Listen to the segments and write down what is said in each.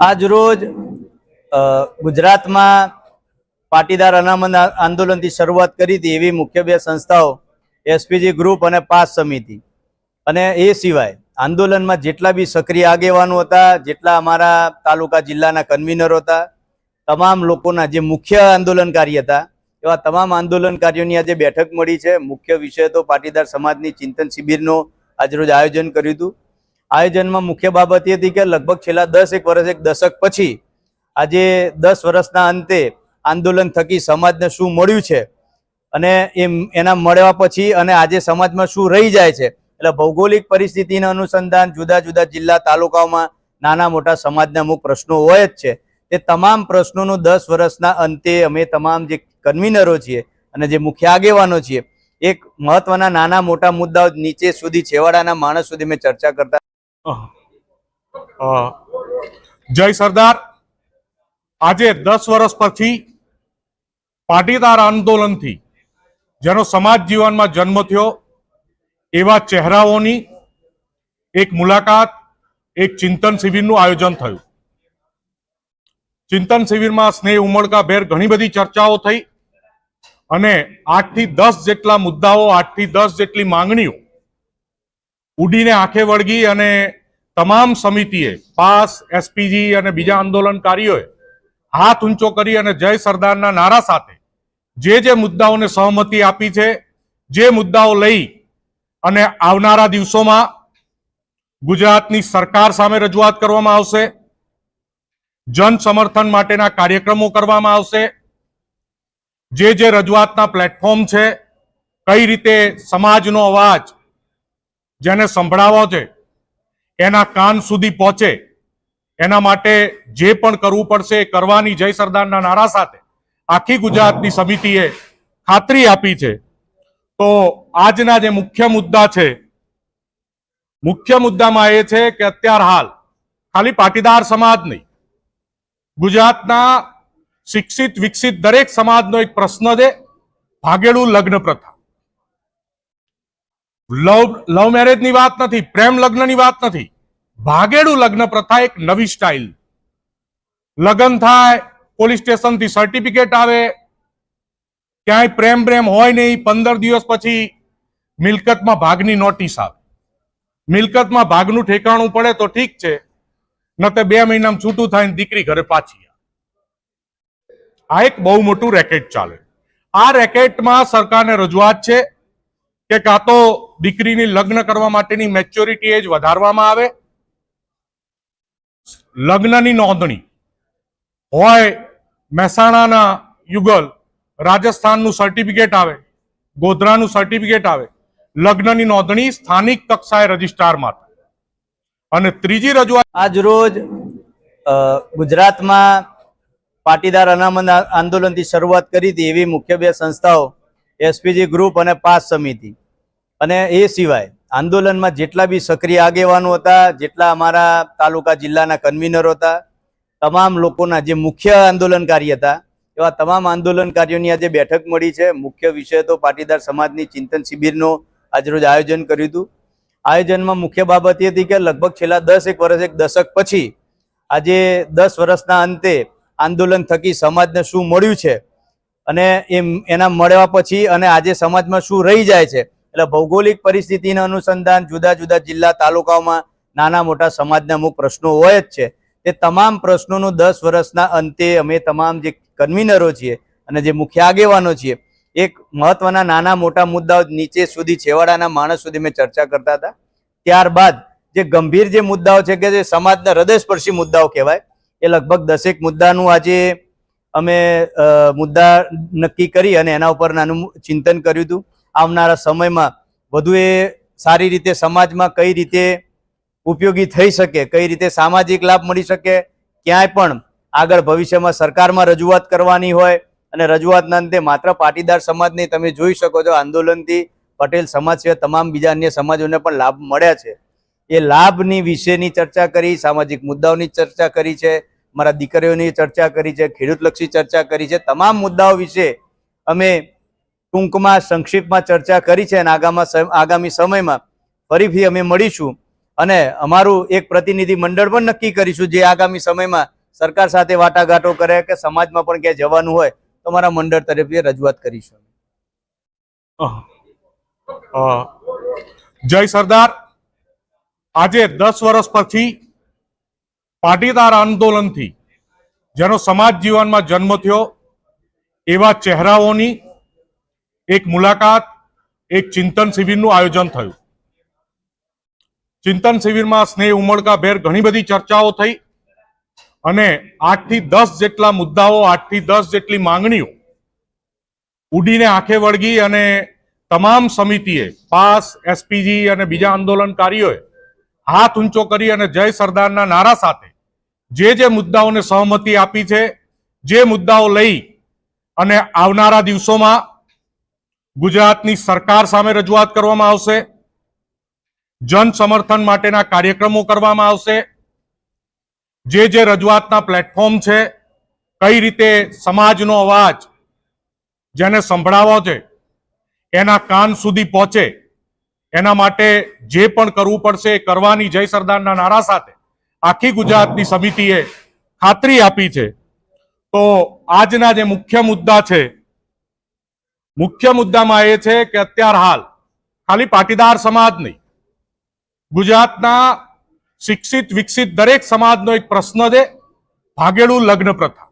આજ રોજ ગુજરાતમાં પાટીદાર અનામત આંદોલનથી શરૂઆત કરી હતી એવી મુખ્ય બે સંસ્થાઓ, એસપીજી ગ્રુપ અને પાસ સમિતિ. અને એ સિવાય આંદોલનમાં જેટલા બી સક્રિય આગેવાનો હતા, જેટલા અમારા તાલુકા જિલ્લાના કન્વીનર હતા, તમામ લોકોના જે મુખ્ય આંદોલનકારી હતા, એવા તમામ આંદોલનકારીઓની આજે બેઠક મળી છે. મુખ્ય વિષય તો પાટીદાર સમાજની ચિંતન શિબિરનો આજરોજ આયોજન કર્યું હતું. આયોજનમાં મુખ્ય બાબત એ હતી કે લગભગ છેલ્લા દસ એક વર્ષ, એક દશક પછી આજે દસ વર્ષના અંતે આંદોલન થકી સમાજને શું મળ્યું છે અને એમ, એના મળ્યા પછી અને આજે સમાજમાં શું રહી જાય છે. એટલે ભૌગોલિક પરિસ્થિતિના અનુસંધાન જુદા જુદા જિલ્લા તાલુકાઓમાં નાના મોટા સમાજના અમુક પ્રશ્નો હોય જ છે. તે તમામ પ્રશ્નોનું દસ વર્ષના અંતે અમે તમામ જે કન્વીનરો છીએ અને જે મુખ્ય આગેવાનો છીએ, એક મહત્વના નાના મોટા મુદ્દાઓ નીચે સુધી, છેવાડાના માણસ સુધી મેં ચર્ચા કરતા જય સરદાર. આજે દસ વર્ષ પછી પાટીદાર આંદોલનથી જેનો સમાજ જીવનમાં જન્મ થયો, એવા ચહેરાઓની એક મુલાકાત, એક ચિંતન શિબિરનું આયોજન થયું. ચિંતન શિબિરમાં સ્નેહ ઉમળકાભેર ઘણી બધી ચર્ચાઓ થઈ અને આઠથી દસ જેટલા મુદ્દાઓ, આઠથી દસ જેટલી માંગણીઓ ઉડીને આંખે વળગી અને તમામ સમિતિએ, પાસ, એસપીજી અને બીજા આંદોલનકારીઓએ હાથ ઊંચો કરી અને જય સરદારના નારા સાથે જે જે મુદ્દાઓને સહમતિ આપી છે, જે મુદ્દાઓ લઈ અને આવનારા દિવસોમાં ગુજરાતની સરકાર સામે રજૂઆત કરવામાં આવશે જન સમર્થન માટેના કાર્યક્રમો કરવામાં આવશે, જે જે રજૂઆતના પ્લેટફોર્મ છે, કઈ રીતે સમાજનો અવાજ જેને સંભળાવો છે, એના કાન સુધી પહોંચે, એના માટે જે પણ કરવું પડશે એ કરવાની જય સરદારના નારા સાથે આખી ગુજરાતની સમિતિએ ખાતરી આપી છે. તો આજના જે મુખ્ય મુદ્દા છે, મુખ્ય મુદ્દામાં એ છે કે અત્યાર હાલ ખાલી પાટીદાર સમાજ નહીં, ગુજરાતના શિક્ષિત વિકસિત દરેક સમાજનો એક પ્રશ્ન છે, ભાગેડું લગ્ન પ્રથા. લવ લવ મેરેજની વાત નથી, પ્રેમ લગ્નની વાત નથી. ભાગેડું લગ્ન પ્રથા એક નવી સ્ટાઇલ લગ્ન થાય, પોલીસ સ્ટેશનથી સર્ટિફિકેટ આવે. ક્યાંય પ્રેમ પ્રેમ હોય નહીં, પંદર દિવસ પછી મિલકતમાં ભાગની નોટિસ આવે. મિલકતમાં ભાગનું ઠેકાણું પડે તો ઠીક છે ન તે બે મહિનામાં છૂટું થાય દીકરી ઘરે પાછી આ એક બહુ મોટું રેકેટ ચાલે. આ રેકેટમાં સરકારને રજૂઆત છે કે કાં તો દીકરીની લગ્ન કરવા માટેની મેચ્યોરિટી એજ વધારવામાં આવે. લગ્નની નોંધણી. હોય મહેસાણાના યુગલ, રાજસ્થાનનું સર્ટિફિકેટ આવે, ગોધરાનું સર્ટિફિકેટ આવે. લગ્નની નોંધણી સ્થાનિક કક્ષાએ રજિસ્ટ્રારમાં થાય. અને ત્રીજી રજૂઆત આજ રોજ ગુજરાતમાં પાટીદાર અનામત આંદોલનથી શરૂઆત કરી હતી એવી મુખ્ય બે સંસ્થાઓ, એસપીજી ગ્રુપ અને પાસ સમિતિ. અને એ સિવાય આંદોલનમાં જેટલા બી સક્રિય આગેવાનો હતા, જેટલા અમારા તાલુકા જિલ્લાના કન્વીનર હતા, તમામ લોકોના જે મુખ્ય આંદોલનકારી હતા, એવા તમામ આંદોલનકારીઓની આજે બેઠક મળી છે. મુખ્ય વિષય તો પાટીદાર સમાજની ચિંતન શિબિરનો આજરોજ આયોજન કર્યું હતું. આયોજનમાં મુખ્ય બાબત એ હતી કે લગભગ છેલ્લા દસ એક વર્ષ, એક દશક પછી આજે દસ વર્ષના અંતે આંદોલન થકી સમાજને શું મળ્યું છે અને એમ એના મળ્યા પછી અને આજે સમાજમાં શું રહી જાય છે એટલે ભૌગોલિક પરિસ્થિતિના અનુસંધાન જુદા જુદા જિલ્લા તાલુકાઓમાં નાના મોટા સમાજના અમુક પ્રશ્નો હોય જ છે. તે તમામ પ્રશ્નોનું દસ વર્ષના અંતે અમે તમામ જે કન્વીનરો છીએ અને જે મુખ્ય આગેવાનો છીએ, એક મહત્વના નાના મોટા મુદ્દાઓ નીચે સુધી છેવાડાના માણસ સુધી મેં ચર્ચા કરતા હતા. ત્યારબાદ જે ગંભીર જે મુદ્દાઓ છે કે જે સમાજના હૃદયસ્પર્શી મુદ્દાઓ કહેવાય, એ લગભગ દસેક મુદ્દાનું આજે અમે મુદ્દા નક્કી કરી અને એના ઉપર નાનું ચિંતન કર્યું હતું. આવનારા સમયમાં વધુ એ સારી રીતે સમાજમાં કઈ રીતે ઉપયોગી થઈ શકે, કઈ રીતે સામાજિક લાભ મળી શકે, ક્યાંય પણ આગળ ભવિષ્યમાં સરકારમાં રજૂઆત કરવાની હોય અને રજૂઆતના અંતે માત્ર પાટીદાર સમાજ નહીં, તમે જોઈ શકો છો આંદોલનથી પટેલ સમાજ સિવાય તમામ બીજા અન્ય સમાજોને પણ લાભ મળ્યા છે. એ લાભની વિશેની ચર્ચા કરી, સામાજિક મુદ્દાઓની ચર્ચા કરી છે, મારા દીકરીઓની ચર્ચા કરી છે, ખેડૂતલક્ષી ચર્ચા કરી છે, તમામ મુદ્દાઓ વિશે અમે ટૂંકમાં સંક્ષિપ્તમાં ચર્ચા કરી છે અને આગામી આગામી સમયમાં ફરીથી અમે મળીશું અને અમારું એક પ્રતિનિધિ મંડળ પણ નક્કી કરીશું જે આગામી સમયમાં સરકાર સાથે વાટાઘાટો કરે કે સમાજમાં પણ ક્યાંય જવાનું હોય, તો અમારા મંડળ તરફે રજૂઆત કરીશું. જય સરદાર. આજે દસ વર્ષ પછી પાટીદાર આંદોલનથી, જેનો સમાજ જીવનમાં જન્મ થયો, એવા ચહેરાઓની એક મુલાકાત, એક ચિંતન શિબિરનું આયોજન થયું. ચિંતન શિબિરમાં સ્નેહ ઉમળકા ભેર ઘણી બધી ચર્ચાઓ થઈ અને આઠથી દસ જેટલા મુદ્દાઓ, આઠથી દસ જેટલી માંગણીઓ ઉડીને આંખે વળગી અને તમામ સમિતિએ, પાસ, એસપીજી અને બીજા આંદોલનકારીઓએ હાથ ઊંચો કરી અને જય સરદારના નારા સાથે જે જે મુદ્દાઓને સહમતિ આપી છે, જે મુદ્દાઓ લઈ અને આવનારા દિવસોમાં ગુજરાતની સરકાર સામે રજૂઆત કરવામાં આવશે. જન સમર્થન માટેના કાર્યક્રમો કરવામાં આવશે. જે જે રજૂઆતના પ્લેટફોર્મ છે, કઈ રીતે સમાજનો અવાજ જેને સંભળાવો છે, એના કાન સુધી પહોંચે, એના માટે જે પણ કરવું પડશે એ કરવાની જય સરદારના નારા સાથે આખી ગુજરાતની સમિતિએ ખાતરી આપી છે. તો આજના જે મુખ્ય મુદ્દા છે મુખ્ય મુદ્દામાં એ છે કે અત્યાર હાલ ખાલી પાટીદાર સમાજ નહીં, ગુજરાતના શિક્ષિત, વિકસિત દરેક સમાજનો એક પ્રશ્ન છે, ભાગેડું લગ્ન પ્રથા.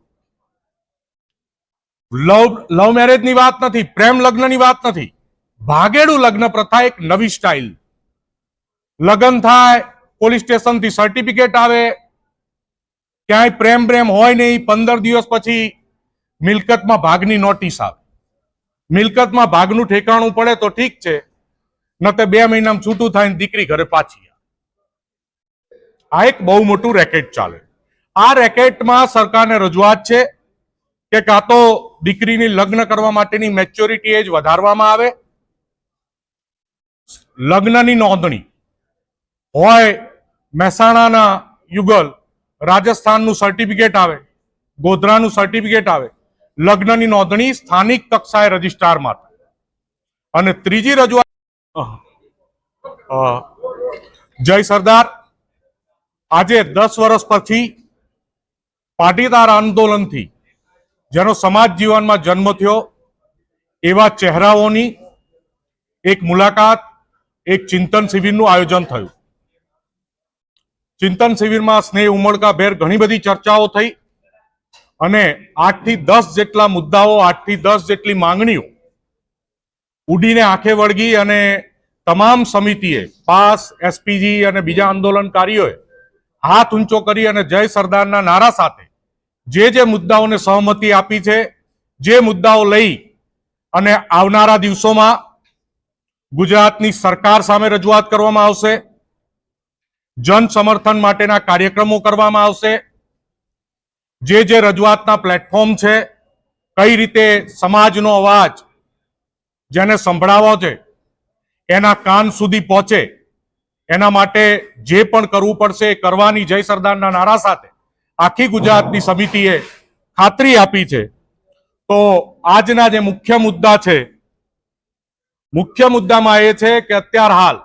લવ લવ મેરેજની વાત નથી, પ્રેમ લગ્નની વાત નથી, ભાગેડું લગ્ન પ્રથા એક નવી સ્ટાઇલ. લગ્ન થાય, પોલીસ સ્ટેશનથી સર્ટિફિકેટ આવે, ક્યાંય પ્રેમ પ્રેમ હોય નહીં, પંદર દિવસ પછી મિલકતમાં ભાગની નોટિસ આવે. મિલકતમાં ભાગનું ઠેકાણું પડે તો ઠીક છે. ન તો બે મહિનામાં છૂટું થાય દીકરી ઘરે પાછી આ એક બહુ મોટું રેકેટ ચાલે. આ રેકેટમાં સરકારને રજૂઆત છે કે કાં તો દીકરીની લગ્ન કરવા માટેની મેચ્યોરિટી એજ વધારવામાં આવે. લગ્નની નોંધણી હોય મહેસાણાના યુગલ રાજસ્થાનનું સર્ટિફિકેટ આવે, ગોધરાનું સર્ટિફિકેટ આવે લગ્નની નોંધણી સ્થાનિક કક્ષાએ રજિસ્ટ્રારમાં માટે. અને ત્રીજી રજૂઆત જય સરદાર. આજે દસ વર્ષ પછી પાટીદાર આંદોલનથી, જેનો સમાજ જીવનમાં જન્મ થયો, એવા ચહેરાઓની એક મુલાકાત, એક ચિંતન શિબિરનું આયોજન થયું. ચિંતન શિબિરમાં સ્નેહ ઉમળકા ભેર ઘણી બધી ચર્ચાઓ થઈ. અને આઠથી દસ જેટલા મુદ્દાઓ, આઠથી દસ જેટલી માંગણીઓ ઉડીને આંખે વળગી અને તમામ સમિતિએ, પાસ, એસપીજી અને બીજા આંદોલનકારીઓએ હાથ ઊંચો કરી અને જય સરદારના નારા સાથે જે જે મુદ્દાઓને સહમતિ આપી છે, જે મુદ્દાઓ લઈ અને આવનારા દિવસોમાં ગુજરાતની સરકાર સામે રજૂઆત કરવામાં આવશે જન સમર્થન માટેના કાર્યક્રમો કરવામાં આવશે જે જે રજૂઆતના પ્લેટફોર્મ છે, કઈ રીતે સમાજનો અવાજ જેને સંભળાવો છે, એના કાન સુધી પહોંચે, એના માટે જે પણ કરવું પડશે એ કરવાની જય સરદારના નારા સાથે આખી ગુજરાતની સમિતિએ ખાતરી આપી છે. તો આજના જે મુખ્ય મુદ્દા છે, મુખ્ય મુદ્દામાં એ છે કે અત્યાર હાલ